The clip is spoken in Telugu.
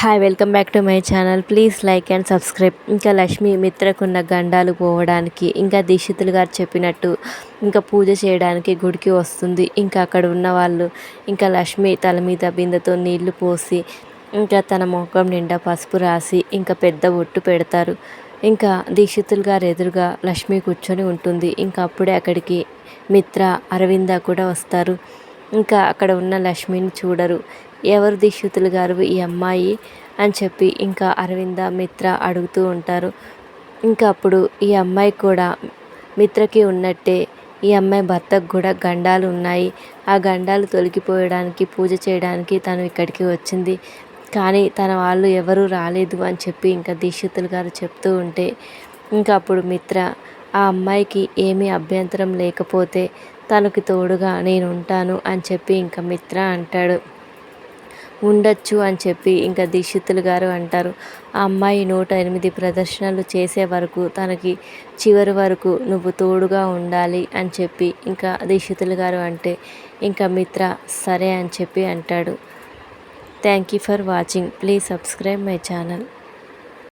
Hi welcome back to my channel please like and subscribe ఇంకా లక్ష్మి మిత్రకున్న గండాలు పోవడానికి ఇంకా దీక్షితులు గారు చెప్పినట్టు ఇంకా పూజ చేయడానికి గుడికి వస్తుంది. ఇంకా అక్కడ ఉన్న వాళ్ళు ఇంకా లక్ష్మి తల మీద బిందెతో నీళ్ళు పోసి ఇంకా తన ముఖం నిండా పసుపు రాసి ఇంకా పెద్ద ఒట్టు పెడతారు. ఇంకా దీక్షితులు గారు ఎదురుగా లక్ష్మి కూర్చొని ఉంటుంది. ఇంకా అప్పుడే అక్కడికి మిత్ర అరవింద కూడా వస్తారు. ఇంకా అక్కడ ఉన్న లక్ష్మిని చూడరు. ఎవరు దీక్షితులు గారు? ఈ అమ్మాయి అని చెప్పి ఇంకా అరవింద మిత్ర అడుగుతూ ఉంటారు. ఇంకా అప్పుడు ఈ అమ్మాయి కూడా మిత్రకి ఉన్నట్టే ఈ అమ్మాయి భర్తకు కూడా గండాలు ఉన్నాయి. ఆ గండాలు తొలగిపోయడానికి పూజ చేయడానికి తను ఇక్కడికి వచ్చింది. కానీ తన వాళ్ళు ఎవరూ రాలేదు అని చెప్పి ఇంకా దీక్షితులు గారు చెప్తూ ఉంటే ఇంకా అప్పుడు మిత్ర ఆ అమ్మాయికి ఏమీ అభ్యంతరం లేకపోతే తనకు తోడుగా నేను ఉంటాను అని చెప్పి ఇంకా మిత్ర అంటాడు. ఉండొచ్చు అని చెప్పి ఇంకా దీక్షితులు గారు అంటారు. ఆ అమ్మాయి నూట ఎనిమిది ప్రదర్శనలు చేసే వరకు తనకి చివరి వరకు నువ్వు తోడుగా ఉండాలి అని చెప్పి ఇంకా దీక్షితులు గారు అంటే ఇంకా మిత్ర సరే అని చెప్పి అంటాడు. Thank you for watching. Please subscribe my channel.